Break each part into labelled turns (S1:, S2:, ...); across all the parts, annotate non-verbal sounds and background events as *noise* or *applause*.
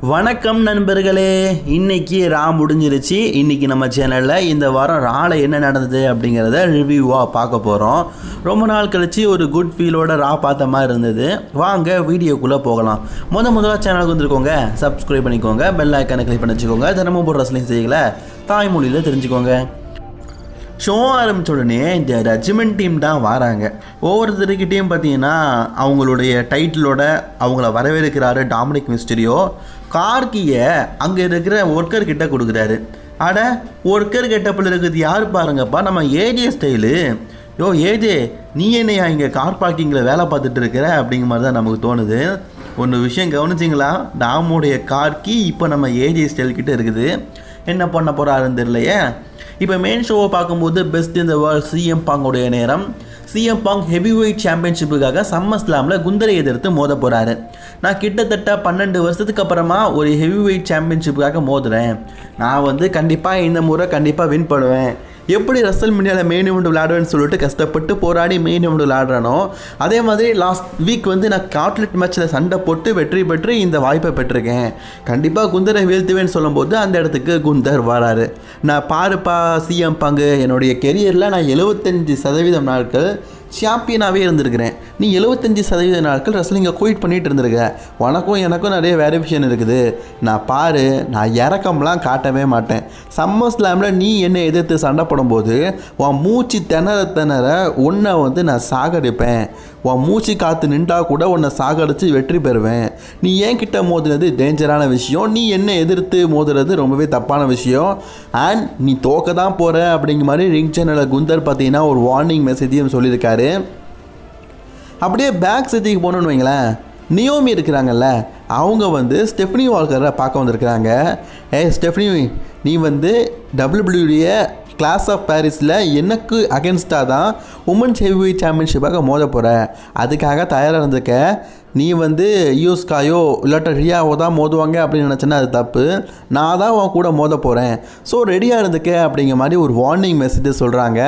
S1: வணக்கம் நண்பர்களே. இன்னைக்கு ரா முடிஞ்சிருச்சு. இன்னைக்கு நம்ம சேனலில் இந்த வாரம் ரால என்ன நடந்தது அப்படிங்கிறத ரிவ்யூவாக பார்க்க போகிறோம் ரொம்ப நாள் கழித்து ஒரு குட் ஃபீலோட ரா பார்த்த மாதிரி இருந்தது. வாங்க வீடியோக்குள்ளே போகலாம். முத முதல்ல சேனலுக்கு வந்துருக்கோங்க. சப்ஸ்கிரைப் பண்ணிக்கோங்க. பெல் ஐக்கானை கிளிக் பண்ணி வச்சுக்கோங்க. தினமும் போடுற ரசலையும் செய்யலை தாய்மொழியில் தெரிஞ்சுக்கோங்க. ஷோ ஆரம்பிச்ச உடனே இந்த ரெஜிமெண்ட் டீம் தான் வராங்க. ஒவ்வொருத்தருக்கிட்டேயும் பார்த்தீங்கன்னா அவங்களுடைய டைட்டிலோட அவங்கள வரவேற்கிறாரு டாமினிக் மிஸ்டரியோ. கார்கியை அங்கே இருக்கிற ஒர்க்கர் கிட்ட கொடுக்குறாரு. அட ஒர்க்கர் கெட்டப்பில் இருக்குது யார் பாருங்கப்பா நம்ம ஏஜே ஸ்டைலு யோ ஏஜே நீ என்னையா இங்கே கார் பார்க்கிங்கில் வேலை பார்த்துட்டு இருக்கிற? அப்படிங்கிற மாதிரி தான் நமக்கு தோணுது. ஒன்று விஷயம் கவனிச்சிங்களா? டாமுடைய கார்கி இப்போ நம்ம ஏஜே ஸ்டைல் கிட்டே இருக்குது. என்ன பண்ண போகிறாருன்னு தெரியலையே. இப்போ மெயின் ஷோவை பார்க்கும்போது பெஸ்ட் இந்த வேர்ல்ட் சிஎம் பாங்கோடைய நேரம். சிஎம் பாங் ஹெவி வெயிட் சாம்பியன்ஷிப்புக்காக சம்மர் ஸ்லாமில் குந்தரை எதிர்த்து மோத போகிறாரு நான் கிட்டத்தட்ட பன்னெண்டு வருஷத்துக்கு அப்புறமா ஒரு ஹெவி வெயிட் சாம்பியன்ஷிப்புக்காக மோதுறேன். நான் வந்து கண்டிப்பாக இந்த முறை கண்டிப்பாக வின் பண்ணுவேன். எப்படி ரசல் மினியாவில் மெயின் இவெண்ட் விளையாடுவேன்னு சொல்லிட்டு கஷ்டப்பட்டு போராடி மெயின் இவெண்ட் விளையாடுறானோ அதே மாதிரி லாஸ்ட் வீக் வந்து நான் காட்லெட் மேட்ச்சில் சண்டை போட்டு வெற்றி பெற்று இந்த வாய்ப்பை பெற்றிருக்கேன். கண்டிப்பாக குந்தரை வீழ்த்துவேன்னு சொல்லும்போது அந்த இடத்துக்கு குந்தர் வராரு. நான் பாருப்பா சிஎம் பங்கு என்னுடைய கெரியரில் நான் எழுபத்தஞ்சு சதவீதம் நாட்கள் சாம்பியனாகவே இருந்திருக்கிறேன். நீ எழுபத்தஞ்சி சதவீத நாட்கள் ரெஸ்லிங்கை குயிட் பண்ணிட்டு இருந்திருக்க. உனக்கும் எனக்கும் நிறைய வேரிஃபிகேஷன் இருக்குது. நான் பாரு நான் இறக்கம்லாம் காட்டவே மாட்டேன். சம்மர் ஸ்லாமில் நீ என்னை எதிர்த்து சண்டை போடும்போது உன் மூச்சு திணற திணற உன்னை வந்து நான் சாகடிப்பேன். உன் மூச்சு காத்து நின்றா கூட உன்னை சாகடித்து வெற்றி பெறுவேன். நீ ஏன் கிட்ட மோதுனது டேஞ்சரான விஷயம். நீ என்னை எதிர்த்து மோதுறது ரொம்பவே தப்பான விஷயம். அண்ட் நீ தோக்க தான் போகிற அப்படிங்கிற மாதிரி ரிங் சேனலில் குந்தர் பார்த்தீங்கன்னா ஒரு வார்னிங் மெசேஜையும் சொல்லியிருக்காரு. அப்படியே பேக் சிட்டிக்கு போகணுன்னு வைங்களேன் நியோமி இருக்கிறாங்கல்ல அவங்க வந்து ஸ்டெஃப்னி வால்கரை பார்க்க வந்திருக்கிறாங்க. ஏ ஸ்டெஃப்னி நீ வந்து டபிள்யூபிள்யூடைய கிளாஸ் ஆஃப் பாரிஸில் எனக்கு அகேன்ஸ்டாக தான் உமன்ஸ் ஹெவி சாம்பியன்ஷிப்பாக மோத போகிற அதுக்காக தயாராக இருந்திருக்க. நீ வந்து யூஸ்காயோ இல்லாட்ட ரியாவோ தான் மோதுவாங்க அப்படின்னு நினச்சேன்னா அது தப்பு. நான் தான் உன் கூட மோத போகிறேன் ஸோ ரெடியாக இருந்துக்க அப்படிங்கிற மாதிரி ஒரு வார்னிங் மெசேஜ் சொல்கிறாங்க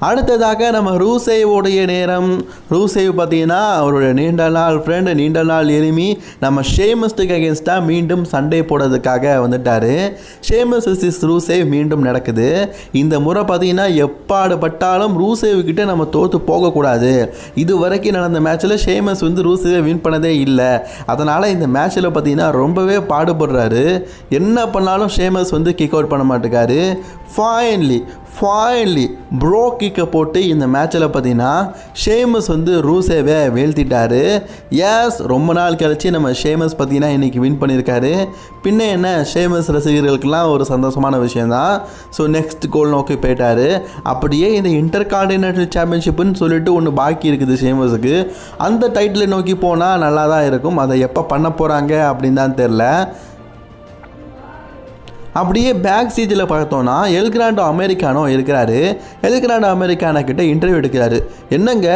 S1: அடுத்ததாக நம்ம ரூசேவோடைய நேரம். ரூசேவ் பார்த்தீங்கன்னா அவருடைய நீண்ட நாள் ஃப்ரெண்டு நீண்ட நாள் எளிமி நம்ம ஷேமஸ்டுக்கு அகேன்ஸ்டாக மீண்டும் சண்டை போடுறதுக்காக வந்துட்டார். ஷேமஸ் இஸ் ரூசேவ் மீண்டும் நடக்குது. இந்த முறை பார்த்தீங்கன்னா எப்பாடு பட்டாலும் ரூசேவ் நம்ம தோற்று போகக்கூடாது. இது வரைக்கும் நடந்த மேட்ச்சில் ஷேமஸ் வந்து ரூசேவை வின் பண்ணதே இல்லை. அதனால் இந்த மேட்ச்சில் பார்த்தீங்கன்னா ரொம்பவே பாடுபடுறாரு. என்ன பண்ணாலும் ஷேமஸ் வந்து கிக் அவுட் பண்ண மாட்டேக்காரு. ஃபைன்லி ஃபைனலி ப்ரோ கிக்கை போட்டு இந்த மேட்ச்சில் பார்த்தீங்கன்னா ஷேமஸ் வந்து ரூசேவை வீழ்த்திட்டாரு. எஸ் ரொம்ப நாள் கழிச்சு நம்ம ஷேமஸ் பார்த்தீங்கன்னா இன்றைக்கி வின் பண்ணியிருக்காரு. பின்ன என்ன ஷேமஸ் ரசிகர்களுக்கெல்லாம் ஒரு சந்தோஷமான விஷயந்தான் ஸோ நெக்ஸ்ட் கோல் நோக்கி போயிட்டார். அப்படியே இந்த இன்டர் கான்டினென்டல் சாம்பியன்ஷிப்புன்னு சொல்லிட்டு ஒன்று பாக்கி இருக்குது ஷேமஸுக்கு அந்த டைட்டிலை நோக்கி போனால் நல்லா தான் இருக்கும். அதை எப்போ பண்ண போகிறாங்க அப்படின்னு தான் தெரில அப்படியே பேக் சீட்டில் பார்த்தோன்னா எல்கிராண்டோ அமெரிக்கானோ இருக்கிறாரு. எல்கிராண்டோ அமெரிக்கானா கிட்ட இன்டர்வியூ எடுக்கிறாரு. என்னங்க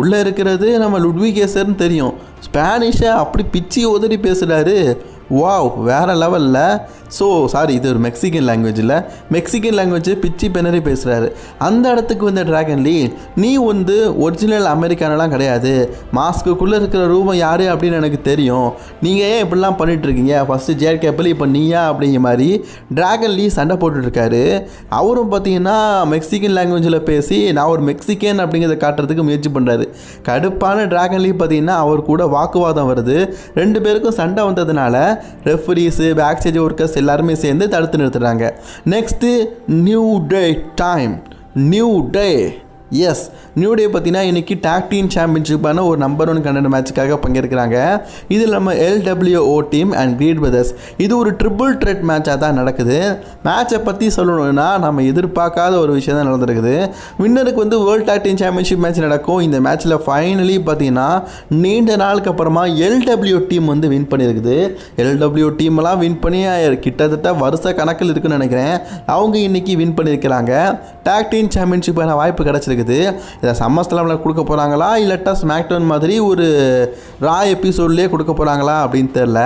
S1: உள்ளே இருக்கிறது நம்ம லுட்விகேசர்னு தெரியும். ஸ்பானிஷை அப்படி பிச்சி உதறி பேசுகிறாரு வாவ் வேறு லெவலில் ஸோ சாரி இது ஒரு மெக்சிகன் லாங்குவேஜில் மெக்சிகன் லாங்குவேஜ் பிச்சி பெனரி பேசுகிறாரு அந்த இடத்துக்கு வந்த டிராகன் லீ நீ வந்து ஒரிஜினல் அமெரிக்கானலாம் கிடையாது. மாஸ்க்குள்ளே இருக்கிற ரூபம் யார்? அப்படின்னு எனக்கு தெரியும். நீங்கள் ஏன் இப்படிலாம் பண்ணிட்டு இருக்கீங்க ஃபஸ்ட்டு ஜேர் கேப்பிள் இப்போ நீயா? அப்படிங்கிற மாதிரி டிராகன் லீ சண்டை போட்டுட்ருக்காரு. அவரும் பார்த்தீங்கன்னா மெக்சிகன் லாங்குவேஜில் பேசி நான் ஒரு மெக்சிகன் அப்படிங்கிறத காட்டுறதுக்கு முயற்சி பண்ணுறாரு கடுப்பான டிராகன் லீ பார்த்தீங்கன்னா அவர் கூட வாக்குவாதம் வருது. ரெண்டு பேருக்கும் சண்டை வந்ததுனால ரெஃபரீஸு பேக் ஸ்டேஜ் ஒர்க்கர்ஸ் எல்லாருமே சேர்ந்து தடுத்து நிறுத்துறாங்க. Next New Day time New Day S New Day பார்த்தீங்கன்னா இன்றைக்கி டாக் டீம் சாம்பியன்ஷிப்பான ஒரு நம்பர் ஒன் கண்டன மேட்சுக்காக பங்கேற்கிறாங்க. இதில் நம்ம LWO team and Creed Brothers இது ஒரு ட்ரிபிள் ட்ரெட் மேட்சாக தான் நடக்குது. மேட்சை பற்றி சொல்லணும்னா நம்ம எதிர்பார்க்காத ஒரு விஷயம் தான் நடந்திருக்குது. வின்னருக்கு வந்து world tag team championship match நடக்கும். இந்த மேட்ச்சில் ஃபைனலி பார்த்தீங்கன்னா நீண்ட நாளுக்கு அப்புறமா எல்டபிள்யூ டீம் வந்து வின் பண்ணியிருக்குது. எல்டபிள்யூ டீம்லாம் வின் பண்ணி கிட்டத்தட்ட வருஷ கணக்கில் இருக்குன்னு நினைக்கிறேன். அவங்க இன்னைக்கு வின் பண்ணியிருக்கிறாங்க. டாக் டீம் சாம்பியன்ஷிப்பான வாய்ப்பு கிடச்சிருக்குது இதை சம்மஸ்தலமில் கொடுக்க போகிறாங்களா இல்லட்டா ஸ்மாக்டவுன் மாதிரி ஒரு ரா எபிசோட்லேயே கொடுக்க போகிறாங்களா அப்படின்னு தெரில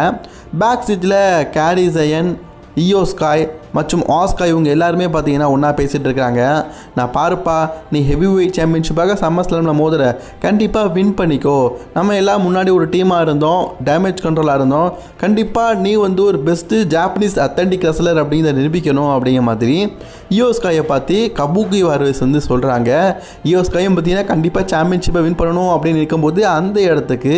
S1: பேக் சீட்டில் கேரி ஜயன் இயோ ஸ்காய் மற்றும் ஆஸ்காய் இவங்க எல்லாருமே பார்த்தீங்கன்னா ஒன்றா பேசிகிட்டு இருக்காங்க. நான் பாருப்பா நீ ஹெவி வெயிட் சாம்பியன்ஷிப்பாக சம்மர் ஸ்லாமில் மோதுற. கண்டிப்பாக வின் பண்ணிக்கோ. நம்ம எல்லாம் முன்னாடி ஒரு டீமாக இருந்தோம் டேமேஜ் கண்ட்ரோலாக இருந்தோம். கண்டிப்பாக நீ வந்து ஒரு பெஸ்ட்டு ஜாப்பனீஸ் அத்தன்டிக் ரெஸ்லர் அப்படிங்கிறத நிரூபிக்கணும் அப்படிங்கிற மாதிரி இயோஸ்காயை பார்த்து கபூகி வார்வஸ் வந்து சொல்கிறாங்க இயோஸ்காயும் பார்த்தீங்கன்னா கண்டிப்பாக சாம்பியன்ஷிப்பை வின் பண்ணணும் அப்படின்னு இருக்கும்போது அந்த இடத்துக்கு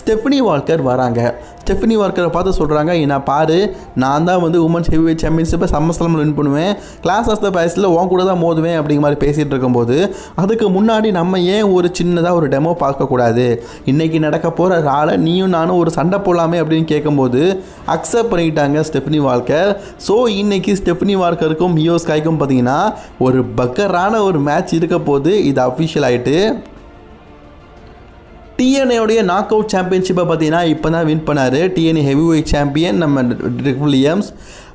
S1: ஸ்டெஃபனி வால்கர் வராங்க. ஸ்டெஃபனி வால்கரை பார்த்து சொல்கிறாங்க நான் பாரு நான் தான் வந்து உமன்ஸ் ஹெவி வெயிட் சாம்பியன்ஷிப்பை சம்மஸ்லமில் வின் பண்ணுவேன். கிளாஸ் ஆஃப் த பேஸில் உன் கூட தான் மோதுவேன் அப்படிங்கிற மாதிரி பேசிகிட்டு இருக்கும்போது அதுக்கு முன்னாடி நம்ம ஏன் ஒரு சின்னதாக ஒரு டெமோ பார்க்கக்கூடாது இன்றைக்கி நடக்க போகிற ஆளை நீயும் நானும் ஒரு சண்டை போடலாமே அப்படின்னு கேட்கும்போது அக்செப்ட் பண்ணிக்கிட்டாங்க ஸ்டெஃபினி வால்கர் ஸோ இன்னைக்கு ஸ்டெஃபினி வால்கருக்கும் ஹியோஸ்காய்க்கும் பார்த்தீங்கன்னா ஒரு பக்கரான ஒரு மேட்ச் இருக்க போது இது அஃபிஷியல் ஆகிட்டு டிஎன்ஏடைய நாக் அவுட் சாம்பியன்ஷிப்பை பார்த்தீங்கன்னா இப்போ தான் வின் பண்ணார் டிஎன்ஏ ஹெவி வெயிட் சாம்பியன் நம்ம ட்ரிக் வில்லியம்ஸ்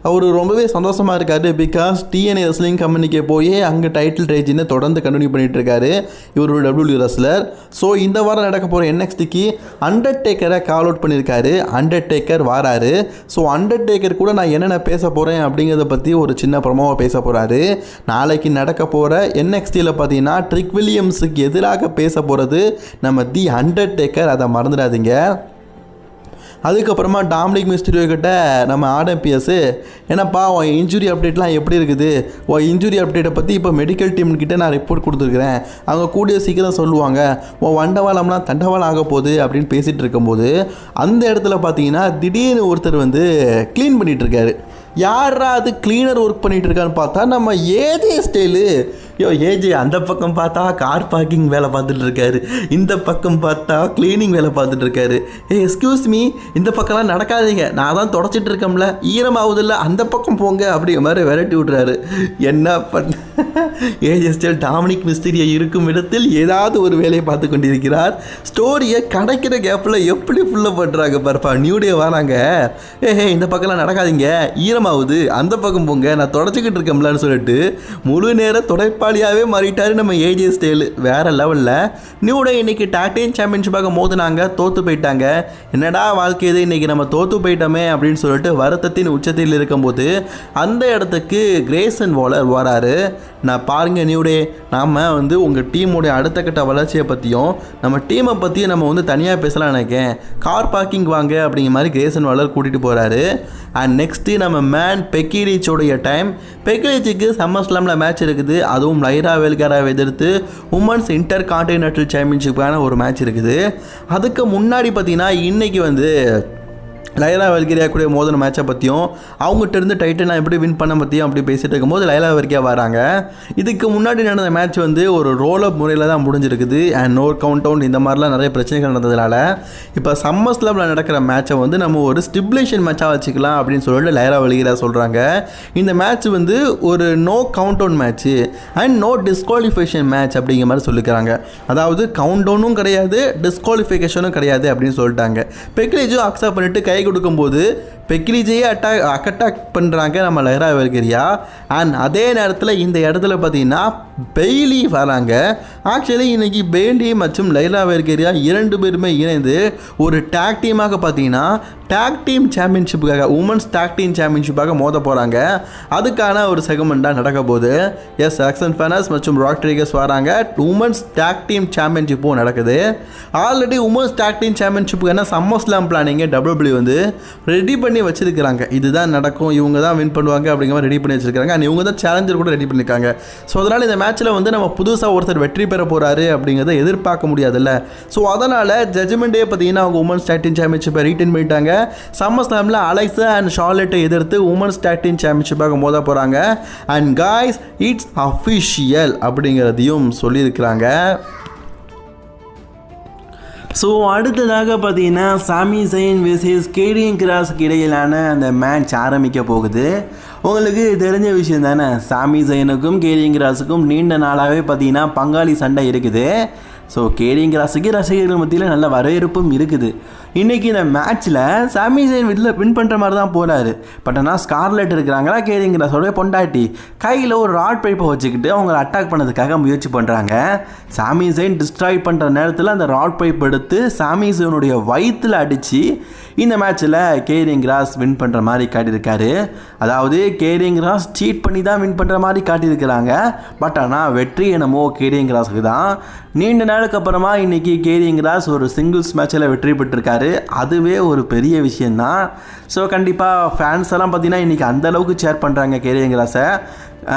S1: அவர் ரொம்பவே சந்தோஷமாக இருக்கார் பிகாஸ் டிஎன்ஏ ரெஸ்லிங் கம்பெனிக்கு போய் அங்கே டைட்டில் ரேஜின்னு தொடர்ந்து கண்டினியூ பண்ணிட்டு இருக்காரு இவர் ஒரு டபிள்யூ ரெஸ்லர் ஸோ இந்த வாரம் நடக்க போகிற என்எக்ஸ்டிக்கு அண்டர்டேக்கரை கால் அவுட் பண்ணியிருக்காரு அண்டர்டேக்கர் வாராரு. ஸோ அண்டர்டேக்கர் கூட நான் என்னென்ன பேச போகிறேன் அப்படிங்கிறத பற்றி ஒரு சின்ன ப்ரமோவை பேச போகிறாரு நாளைக்கு நடக்க போகிற என்எக்ஸ்டியில் பார்த்தீங்கன்னா ட்ரிக் வில்லியம்ஸுக்கு எதிராக பேச போகிறது நம்ம தி அண்டர்டேக்கர் அதை மறந்துடாதீங்க. அதுக்கப்புறமா டாமினிக் மிஸ்டரியோ கிட்ட நம்ம ஆடம் பிஎஸ் ஏன்னாப்பா உன் இன்ஜுரி அப்டேட்லாம் எப்படி இருக்குது? உன் இன்ஜுரி அப்டேட்டை பற்றி இப்போ மெடிக்கல் டீம் கிட்ட நான் ரிப்போர்ட் கொடுத்துருக்குறேன். அவங்க கூடிய சீக்கிரம் சொல்லுவாங்க. உன் வண்டவாளம்லாம் தண்டவாளம் ஆக போகுது அப்படின்னு பேசிகிட்டு இருக்கும்போது அந்த இடத்துல பார்த்தீங்கன்னா திடீர்னு ஒருத்தர் வந்து க்ளீன் பண்ணிகிட்டு இருக்காரு. யாரா அது க்ளீனர் ஒர்க் பண்ணிகிட்டு இருக்கான்னு பார்த்தா நம்ம ஏதே ஸ்டைலு யோ ஏஜே அந்த பக்கம் பார்த்தா கார் பார்க்கிங் வேலை பார்த்துட்டு இருக்காரு. இந்த பக்கம் பார்த்தா க்ளீனிங் வேலை பார்த்துட்டு இருக்காரு. ஏ எஸ்கியூஸ் மீ இந்த பக்கம்லாம் நடக்காதீங்க. நான் தான் தொடச்சிட்டு இருக்கோம்ல ஈரமாகுதில்ல அந்த பக்கம் போங்க அப்படிங்கிற மாதிரி விரட்டி விட்றாரு என்ன பண்ண *laughs* ஏஜெஸ்டல் டாமினிக் மிஸ்திரியை இருக்கும் இடத்தில் ஏதாவது ஒரு வேலையை பார்த்து கொண்டிருக்கிறார். ஸ்டோரியை கிடைக்கிற கேப்பில் எப்படி ஃபுல்லாக பண்ணுறாங்க பாருப்பா. நியூ டே வராங்க. ஏஹே இந்த பக்கம்லாம் நடக்காதீங்க. ஈரமாகுது அந்த பக்கம் போங்க. நான் தொடச்சிக்கிட்டு இருக்கேன்லான்னு சொல்லிட்டு முழு நேரம் துடைப்பா துடைப்பாளியாகவே மாறிட்டார் நம்ம ஏஜே ஸ்டைலு வேறு லெவலில் நியூடே இன்றைக்கி இன்னைக்கு டாக்டேன் சாம்பியன்ஷிப்பாக மோதுனாங்க தோற்று போயிட்டாங்க. என்னடா வாழ்க்கை இது? இன்னைக்கு நம்ம தோற்று போயிட்டோமே அப்படின்னு சொல்லிட்டு வருத்தத்தின் உச்சத்தில் இருக்கும்போது அந்த இடத்துக்கு கிரேசன் வாலர் வராரு. நான் பாருங்கள் நியூ டே நாம் வந்து உங்கள் டீமுடைய அடுத்த கட்ட வளர்ச்சியை பற்றியும் நம்ம டீமை பற்றியும் நம்ம வந்து தனியாக பேசலாம் நினைக்கேன். கார் பார்க்கிங் வாங்க அப்படிங்கிற மாதிரி கிரேசன் வளர் கூட்டிகிட்டு போகிறாரு அண்ட் நெக்ஸ்ட்டு நம்ம மேன் பெக்கிரிச்சோடைய டைம் பெக்கிரிச்சுக்கு சம்மர் ஸ்லாமில் மேட்ச் இருக்குது. அதுவும் லைரா வெல்காராவை எதிர்த்து உமன்ஸ் இன்டர் கான்டினென்டல் சாம்பியன்ஷிப்பான ஒரு மேட்ச் இருக்குது. அதுக்கு முன்னாடி பார்த்திங்கன்னா இன்றைக்கி வந்து லைலா வெல்கிரியா கூட மோதன மேட்சை பற்றியும் அவங்ககிட்ட இருந்து எப்படி வின் பண்ண பற்றியும் அப்படி பேசிகிட்டு இருக்கும்போது லைலா வெல்கியா வராங்க. இதுக்கு முன்னாடி நடந்த மேட்ச் வந்து ஒரு ரோல் அப் முறையில் தான் முடிஞ்சிருக்குது. அண்ட் நோர் கவுண்ட் டவுன் இந்த மாதிரிலாம் நிறைய பிரச்சனைகள் நடந்ததுனால இப்போ சம்மர் ஸ்லாமில் நடக்கிற மேட்சை வந்து நம்ம ஒரு ஸ்டிப்லேஷன் மேட்சாக வச்சுக்கலாம் அப்படின்னு சொல்லிட்டு லைலா வெல்கிரியா சொல்கிறாங்க இந்த மேட்ச் வந்து ஒரு no count down match and no disqualification match அப்படிங்கிற மாதிரி சொல்லிக்கிறாங்க. அதாவது கவுண்ட் டவுனும் கிடையாது டிஸ்குவாலிஃபிகேஷனும் கிடையாது அப்படின்னு சொல்லிட்டாங்க. பெக்லேஜும் அக்செப்ட் பண்ணிட்டு கை கொடுக்கும்போது பெக்லிஜையே அட்டாக் அட்டாக் பண்ணுறாங்க நம்ம லஹரா வெல்கிரியா அண்ட் அதே நேரத்தில் இந்த இடத்துல பார்த்தீங்கன்னா பெய்லி வராங்க. ஆக்சுவலி இன்றைக்கி பெய்லி மற்றும் லைலா வெல்கிரியா இரண்டு பேருமே இணைந்து ஒரு டேக் டீமாக பார்த்தீங்கன்னா டேக் டீம் சாம்பியன்ஷிப்புக்காக உமன்ஸ் டேக் டீம் சாம்பியன்ஷிப்பாக மோத போகிறாங்க அதுக்கான ஒரு செகமெண்ட்டாக நடக்க போகுது. எஸ் ஆக்சன் ஃபேனஸ் மற்றும் ராக் வராங்க. உமன்ஸ் டேக் டீம் சாம்பியன்ஷிப்பும் நடக்குது. ஆல்ரெடி உமன்ஸ் டேக் டீம் சாம்பியன்ஷிப்புக்கான சம்மர் ஸ்லாம் பிளானிங்கை டபிள்யூபிள்யூ வந்து ரெடி பண்ணி வச்சிருக்கிறாங்க. இதுதான் நடக்கும் இவங்க தான் வின் பண்ணுவாங்க அப்படிங்கிற மாதிரி ரெடி பண்ணி வச்சிருக்காங்க அண்ட் இவங்க தான் சேலஞ்சர் கூட ரெடி பண்ணியிருக்காங்க. ஸோ அதனால் இந்த மேட்ச்சில் வந்து நம்ம புதுசாக ஒருத்தர் வெற்றி பெற போகிறாரு அப்படிங்கிறத எதிர்பார்க்க முடியாதுல்ல. ஸோ அதனால் ஜட்ஜ்மெண்ட்டே பார்த்தீங்கன்னா அவங்க உமன்ஸ் டேக் சாம்பியன்ஷிப்பை ரீட்டைன் பண்ணிட்டாங்க. சம்மர் ஸ்லாமில் அலெக்ஸா அண்ட் ஷார்லெட்டை எதிர்த்து உமன்ஸ் டேக் சாம்பியன்ஷிப்பாக மோத போகிறாங்க அண்ட் காய்ஸ் இட்ஸ் அஃபிஷியல் அப்படிங்கிறதையும் சொல்லியிருக்கிறாங்க. ஸோ அடுத்ததாக பார்த்தீங்கன்னா சாமி சைன் விசஸ் கேடியன் கிராஸுக்கு இடையிலான அந்த மேட்ச் ஆரம்பிக்க போகுது. உங்களுக்கு தெரிஞ்ச விஷயம் தானே? சாமி சைனுக்கும் கேடியன் கிராஸுக்கும் நீண்ட நாளாகவே பார்த்தீங்கன்னா பங்காளி சண்டை இருக்குது. ஸோ கேடியன் கிராஸுக்கு ரசிகர்கள் மத்தியில் நல்ல வரவேற்பும் இருக்குது. இன்னைக்கு இந்த மேட்ச்சில் சாமி ஜெயின் வீட்டில் வின் பண்ணுற மாதிரி தான் போகிறாரு பட் ஆனால் ஸ்கார்லெட் இருக்கிறாங்களா கேரிங்கிற சொல்ல பொண்டாட்டி. கையில் ஒரு ராட் பைப்பை வச்சுக்கிட்டு அவங்கள அட்டாக் பண்ணதுக்காக முயற்சி பண்ணுறாங்க சாமி ஜெயின் டிஸ்ட்ராய் பண்ணுற நேரத்தில் அந்த ராட் பைப் எடுத்து சாமி ஜெயினுடைய வயிற்றில் அடித்து இந்த மேட்ச்சில் கேரிங் கிராஸ் வின் பண்ணுற மாதிரி காட்டியிருக்காரு. அதாவது கேரிங் கிராஸ் சீட் பண்ணி தான் வின் பண்ணுற மாதிரி காட்டியிருக்கிறாங்க. பட் ஆனால் வெற்றி என்னமோ கேரிங் கிராஸுக்கு தான். நீண்ட நாளுக்கு அப்புறமா இன்னைக்கு கேரிங் கிராஸ் ஒரு சிங்கிள்ஸ் மேட்ச்சில் வெற்றி பெற்றிருக்காரு. அதுவே ஒரு பெரிய விஷயந்தான் ஸோ கண்டிப்பாக ஃபேன்ஸ் எல்லாம் பார்த்தீங்கன்னா இன்றைக்கி அந்த அளவுக்கு ஷேர் பண்ணுறாங்க கேரிங் கிராஸை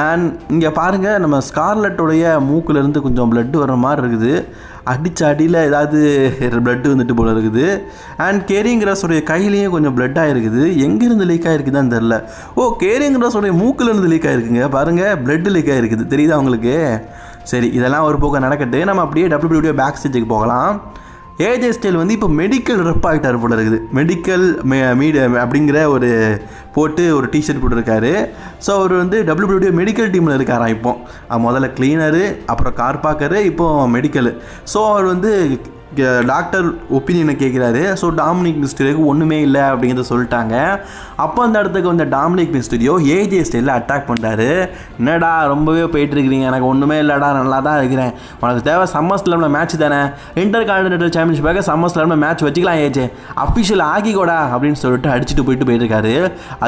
S1: அண்ட் இங்கே பாருங்கள் நம்ம ஸ்கார்லெட்டுடைய மூக்கிலேருந்து கொஞ்சம் blood வர மாதிரி இருக்குது. அடிச்ச அடியில் ஏதாவது blood வந்துட்டு போல இருக்குது. அண்ட் கேரிங்கிராஸோடைய கையிலையும் கொஞ்சம் blood ஆகிருக்குது எங்கேருந்து லீக் ஆகிருக்குதான்னு தெரில ஓ கேரிங்கிராஸோடைய மூக்கிலேருந்து லீக் ஆகிருக்குங்க பாருங்கள் blood லீக் ஆகிருக்குது தெரியுதா உங்களுக்கு? சரி இதெல்லாம் ஒரு போக்க நடக்கட்டு. நம்ம அப்படியே டபிள்யூ பேக் ஸ்டேஜுக்கு போகலாம். ஏஜே ஸ்டைல் வந்து இப்போ மெடிக்கல் ரெப் ஆகிட்டார் போல இருக்குது. மெடிக்கல் மீடிய அப்படிங்கிற ஒரு போட்டு ஒரு டிஷர்ட் போட்டிருக்காரு. ஸோ அவர் வந்து டபிள்யூபிள்யூடி மெடிக்கல் டீமில் இருக்காராம் இப்போ? முதல்ல கிளீனரு அப்புறம் கார் பார்க்கரு இப்போ மெடிக்கல் ஸோ அவர் வந்து டாக்டர் ஒப்பீனியனை கேட்குறாரு. ஸோ டாமினிக் மிஸ்டரியோக்கு ஒன்றுமே இல்லை அப்படிங்கிறத சொல்லிட்டாங்க. அப்போ அந்த இடத்துக்கு வந்த டாமினிக் மிஸ்டரியோ ஏஜே ஸ்டைலில் அட்டாக் பண்ணுறாரு என்னடா ரொம்பவே போயிட்டுருக்கிறீங்க. எனக்கு ஒன்றுமே இல்லைடா நல்லா தான் இருக்கிறேன். உனக்கு தேவை சம்மர் ஸ்லாமில் மேட்ச் தானே. இன்டர் கான்டினென்டல் சாம்பியன்ஷிப்பாக சம்மர் ஸ்லாமில் மேட்ச் வச்சுக்கலாம் ஏஜே. அஃபிஷியல் ஆகிக்கூடா அப்படின்னு சொல்லிட்டு அடிச்சுட்டு போயிட்டு போயிட்டுருக்காரு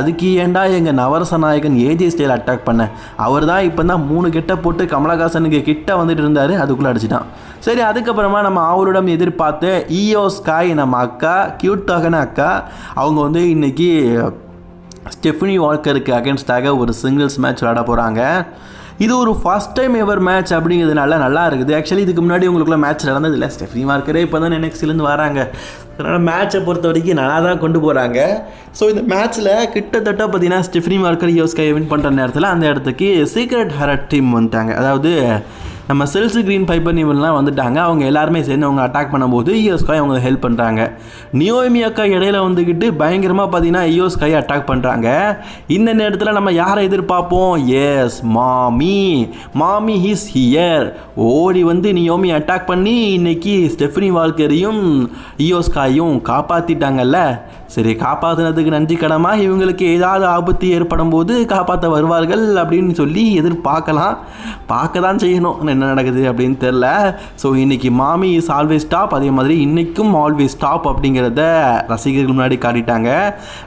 S1: அதுக்கு ஏன்டா எங்கள் நவரச நாயகன் ஏஜே ஸ்டைல் அட்டாக் பண்ண? அவர் தான் இப்போ தான் மூணு கிட்ட போட்டு கமலஹாசனுக்கு கிட்ட வந்துட்டு இருந்தார். அதுக்குள்ளே அடிச்சிட்டான். சரி அதுக்கப்புறமா நம்ம அவரிடம் எதிர்பார்த்து ஈயோஸ்காய் நம்ம அக்கா கியூட்டாகன அக்கா அவங்க வந்து இன்றைக்கி ஸ்டெஃபினி வால்கருக்கு அகேன்ஸ்டாக ஒரு சிங்கிள்ஸ் மேட்ச் விளையாட போகிறாங்க இது ஒரு ஃபஸ்ட் டைம் எவர் மேட்ச் அப்படிங்கிறதுனால நல்லா இருக்குது. ஆக்சுவலி இதுக்கு முன்னாடி உங்களுக்குள்ள மேட்ச் நடந்தது இல்லை ஸ்டெஃபினி மார்க்கரே இப்போ தான் நெக்ஸ்ட்லேருந்து வராங்க. அதனால் மேட்சை பொறுத்த வரைக்கும் நல்லா தான் கொண்டு போகிறாங்க ஸோ இந்த மேட்ச்சில் கிட்டத்தட்ட பார்த்தீங்கன்னா ஸ்டெஃபினி மார்க்கர் யோஸ்கை வின் பண்ணுற நேரத்தில் அந்த இடத்துக்கு சீக்ரெட் ஹரட் டீம் வந்துட்டாங்க. அதாவது நம்ம செல்ஸ் க்ரீன் பைப்பர் இவன்லாம் வந்துட்டாங்க. அவங்க எல்லாருமே சேர்ந்து அவங்க அட்டாக் பண்ணும்போது இயோஸ்காய் அவங்க ஹெல்ப் பண்ணுறாங்க நியோமி அக்கா இடையில வந்துக்கிட்டு பயங்கரமாக பார்த்தீங்கன்னா இயோஸ்காய் அட்டாக் பண்ணுறாங்க இந்த நேரத்தில் நம்ம யாரை எதிர்பார்ப்போம்? எஸ் மாமி மாமி ஹீஸ் ஹியர் ஓடி வந்து நியோமி அட்டாக் பண்ணி இன்னைக்கு ஸ்டெஃப்னி வால்கரையும் இயோஸ்காயும் காப்பாற்றிட்டாங்கல்ல சரி காப்பாற்றினதுக்கு நன்றி கடமாக இவங்களுக்கு ஏதாவது ஆபத்து ஏற்படும் போது காப்பாற்ற வருவார்கள் அப்படின்னு சொல்லி எதிர்பார்க்கலாம். பார்க்க தான் செய்யணும். என்ன நடக்குது அப்படின்னு தெரில ஸோ இன்றைக்கி மாமி இஸ் ஆல்வேஸ் டாப் அதே மாதிரி இன்றைக்கும் ஆல்வேஸ் டாப் அப்படிங்கிறத ரசிகர்கள் முன்னாடி காட்டிட்டாங்க.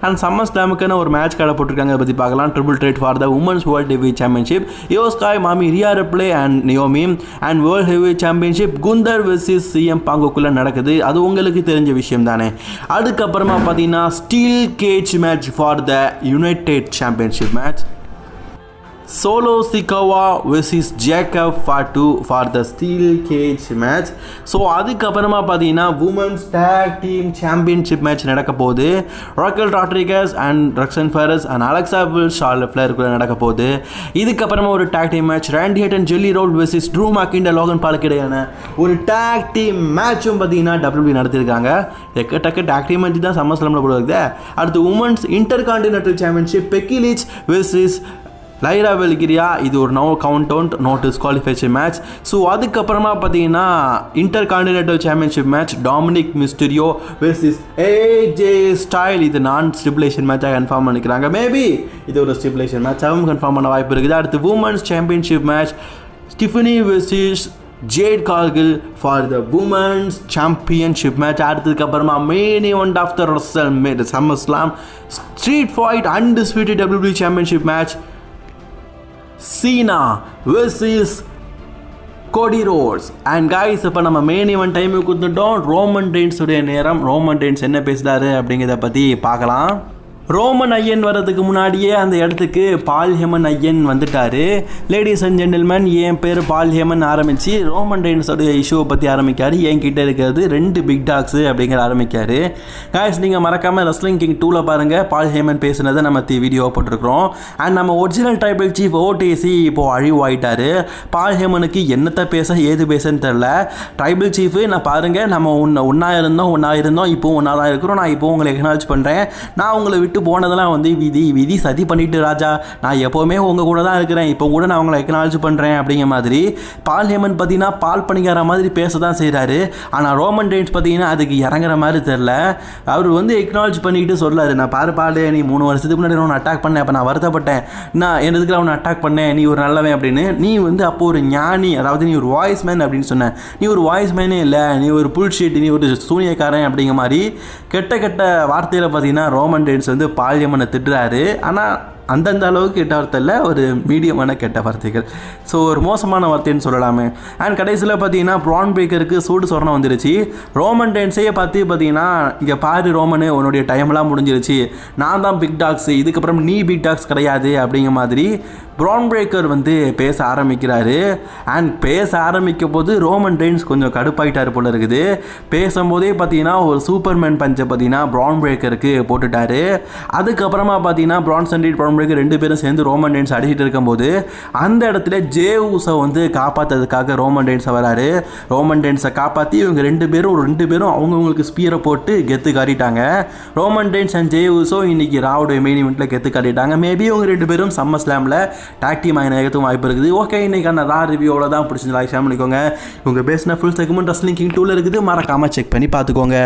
S1: அண்ட் சம்மர் ஸ்லாமுக்கான ஒரு மேட்ச் கடை போட்டிருக்காங்க. அதை பற்றி பார்க்கலாம். Triple threat for the women's world heavy championship Iyo Sky Mami Rhea Ripley and Naomi and world heavy championship Gunther versus CM பாங்குக்குள்ளே நடக்குது. அது உங்களுக்கு தெரிஞ்ச விஷயம் தானே. அதுக்கப்புறமா பார்த்தீங்கன்னா a steel cage match for the United Championship match. Solo Sikoa versus Jacob Fatu for the steel cage match so அதுக்கப்புறமா பார்த்தீங்கன்னா women's tag team championship match நடக்க போகுது. Raquel Rodriguez and Roxanne Perez and Alexa will Charlotte கூட நடக்க போகுது. இதுக்கப்புறமா ஒரு tag team match Randy had and Jelly Roll versus Drew McIntyre Logan பாலுக்கு இடையான ஒரு டேக் டீம் மேட்சும் பார்த்தீங்கன்னா டபிள்யூபி நடத்திருக்காங்க எக்கட்டக்க டேக் டீம் மேட்ச் தான் சம்மர் ஸ்லமில் போடுவது அடுத்து women's intercontinental championship Becky Lynch versus Lyra Valkyria இது ஒரு no count out no disqualification match so அதுக்கப்புறமா பார்த்தீங்கன்னா intercontinental championship match Dominik Mysterio versus AJ Styles இது நான் ஸ்டிபுலேஷன் மேட்சாக கன்ஃபார்ம் பண்ணிக்கிறாங்க. மேபி இது ஒரு ஸ்டிபுலேஷன் மேட்சாகவும் கன்ஃபார்ம் பண்ண வாய்ப்பு இருக்குது. அடுத்து women's championship match Stephanie versus Jade Cargill for the women's championship match அடுத்ததுக்கப்புறமா main one of the ரொசல் mat SummerSlam street fight undisputed WWE championship match Cena versus Cody Rhodes and guys இப்போ நம்ம main இவன் டைமுக்கு கொடுத்துட்டோம் Roman டெயின்ஸுடைய நேரம். Roman டெயின்ஸ் என்ன பேசுகிறாரு அப்படிங்கிறத பற்றி பார்க்கலாம். ரோமன் ஐயன் வர்றதுக்கு முன்னாடியே அந்த இடத்துக்கு பால் ஹெமன் ஐயன் வந்துட்டாரு. லேடிஸ் அண்ட் ஜென்டில்மேன் என் பேர் பால் ஹெமன் ஆரம்பித்து ரோமன் ரெயின்ஸோடைய இஷ்யூவை பற்றி ஆரம்பிக்காரு. என்கிட்ட இருக்கிறது ரெண்டு பிக் டாக்ஸு அப்படிங்கிற ஆரம்பிக்காரு. காய்ஸ் நீங்கள் மறக்காமல் ரெஸ்லிங் கிங் டூவில் பாருங்கள் பால் ஹேமன் பேசுனதை நம்ம தி வீடியோ போட்டிருக்கிறோம் அண்ட் நம்ம ஒரிஜினல் ட்ரைபிள் சீஃப் ஓடிசி இப்போது அழிவாயிட்டாரு. பால் ஹேமனுக்கு என்னத்தை பேச ஏது பேசன்னு தெரில ட்ரைபிள் சீஃபு நான் பாருங்கள் நம்ம ஒன்று ஒன்றா இருந்தோம் ஒன்றா இருந்தோம் இப்போ ஒன்றா தான் இருக்கிறோம். நான் இப்போ உங்களை எக்னாலஜ் பண்ணுறேன் நான் உங்களை விட்டு விட்டு போனதெல்லாம் வந்து விதி விதி சதி பண்ணிட்டு ராஜா. நான் எப்போவுமே உங்கள் கூட தான் இருக்கிறேன். இப்போ கூட நான் அவங்கள எக்னாலஜ் பண்ணுறேன் அப்படிங்கிற மாதிரி பால் ஹேமன் பார்த்தீங்கன்னா பால் பண்ணிக்கிற மாதிரி பேச தான் செய்கிறாரு ஆனால் ரோமன் ரெயின்ஸ் பார்த்தீங்கன்னா அதுக்கு இறங்குற மாதிரி தெரில அவர் வந்து எக்னாலஜ் பண்ணிக்கிட்டு சொல்லாரு நான் பாரு பால் நீ மூணு வருஷத்துக்கு முன்னாடி அவனை அட்டாக் பண்ணேன். அப்போ நான் வருத்தப்பட்டேன். நான் என்னதுக்கு அவனை அட்டாக் பண்ணேன்? நீ ஒரு நல்லவன் அப்படின்னு நீ வந்து அப்போ ஒரு ஞானி அதாவது நீ ஒரு வாய்ஸ் மேன் அப்படின்னு சொன்ன. நீ ஒரு வாய்ஸ் மேனே இல்லை. நீ ஒரு புல்ஷீட் நீ ஒரு சூனியக்காரன் அப்படிங்கிற மாதிரி கெட்ட கெட்ட வார்த்தையில் பார்த்தீங்கன்னா ரோமன் ரெயின்ஸ் வந்து பால்யமனை திட்டுறாரு. ஆனால் அந்தந்த அளவுக்கு கெட்ட வார்த்தை இல்லை ஒரு மீடியமான கெட்ட வார்த்தைகள். ஸோ ஒரு மோசமான வார்த்தைன்னு சொல்லலாமே. அண்ட் கடைசியில் பார்த்தீங்கன்னா ப்ரான் பேக்கருக்கு சூடு சொரணம் வந்துருச்சு. ரோமன் டென்ஸையே பார்த்து பார்த்தீங்கன்னா இங்கே பாரு ரோமனு உன்னுடைய டைம்லாம் முடிஞ்சிருச்சு. நான் தான் பிக் டாக்ஸ் இதுக்கப்புறம் நீ பிக் டாக்ஸ் கிடையாது அப்படிங்கிற மாதிரி ப்ரான் பிரேக்கர் வந்து பேச ஆரம்பிக்கிறாரு. அண்ட் பேச ஆரம்பிக்கும் போது ரோமன் ரெயின்ஸ் கொஞ்சம் கடுப்பாயிட்டார் போல இருக்குது. பேசும்போதே பார்த்தீங்கன்னா ஒரு சூப்பர்மேன் பஞ்சை பார்த்தீங்கன்னா ப்ரான் பிரேக்கருக்கு போட்டுட்டாரு. அதுக்கப்புறமா பார்த்தீங்கன்னா ப்ரான் சண்டீட் ப்ரான் பிரேக்கர் ரெண்டு பேரும் சேர்ந்து ரோமன் ரெயின்ஸ் அடிச்சிட்டு இருக்கும்போது அந்த இடத்துல ஜே ஊசை வந்து காப்பாற்றுறதுக்காக ரோமன் ரெயின்ஸை வராரு. ரோமன் ரெயின்ஸை காப்பாற்றி இவங்க ரெண்டு பேரும் ரெண்டு பேரும் அவங்கவுங்களுக்கு ஸ்பீரை போட்டு கெத்து காட்டிட்டாங்க. Roman Reigns and Jey Uso இன்னைக்கு ராவுடைய மெயின் இவெண்ட்டில் கெத்து காட்டிட்டாங்க. மேபி இவங்க ரெண்டு பேரும் சம்மர் ஸ்லாமில் டாக்டி டீம் ஏகத்தும் வாய்ப்பு இருக்குது. ஓகே இன்னைக்கான ரா ரிவ்யூவோட தான் பிடிச்சிருந்து லைக் ஷேர் பண்ணிக்கோங்க. இவங்க பேசின ஃபுல் செக்மெண்ட் ரஸ்லிங் கிங் டூவில் இருக்குது. மறக்காமல் செக் பண்ணி பார்த்துக்கோங்க.